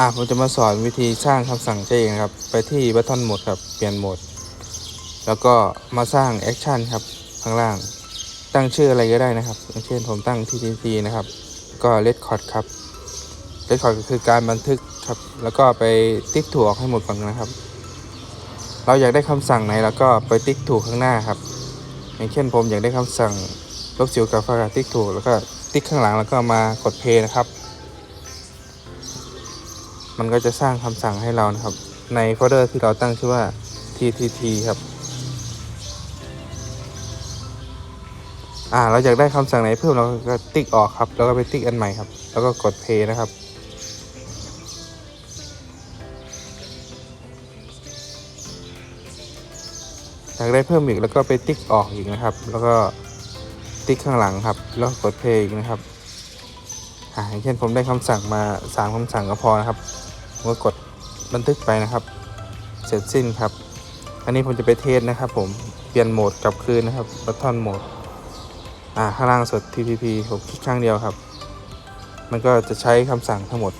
อ่าผมจะมาสอนวิธีสร้างคำสั่งใช้เองนะครับ ไปที่บัตทอนโหมดครับ เปลี่ยนโหมด แล้วก็มาสร้างแอคชั่นครับ ข้างล่าง ตั้งชื่ออะไรก็ได้นะครับ อย่างเช่นผมตั้ง TTT นะครับ ก็ Record ครับ Record ก็คือการบันทึกครับ แล้วก็ไปติ๊กถูกออกให้หมดก่อนนะครับ เราอยากได้คำสั่งไหนแล้วก็ไปติ๊กถูกข้างหน้าครับ อย่างเช่นผมอยากได้คำสั่งลบสิวกับฟากาติ๊กถูกแล้วก็ติ๊กข้างหลังแล้วก็มากดเพย์นะครับ มันก็จะสร้างคำสั่งให้เรานะครับ ในโฟลเดอร์ที่เราตั้งชื่อว่า ttt ครับ อ่า เราอยากได้คำสั่งไหนเพิ่มเราก็ติ๊กออกครับ แล้วก็ไปติ๊กอันใหม่ครับ แล้วก็กดเพย์นะครับอยากได้เพิ่มอีกแล้วก็ไปติ๊กออกอีกนะครับ แล้วก็ติ๊กข้างหลังครับ แล้วกดเพย์อีกนะครับ อ่าอย่างเช่นผมได้คำสั่งมาสามคำสั่งก็พอนะครับ ผมก็กดบันทึกไปนะครับ เสร็จสิ้นครับ อันนี้ผมจะไปเทสนะครับ ผมเปลี่ยนโหมดกลับคืนนะครับบัตทอนโหมดอ่าข้างล่างสุด TPP ผมคลิกข้างเดียวครับ มันก็จะใช้คำสั่งทั้งหมด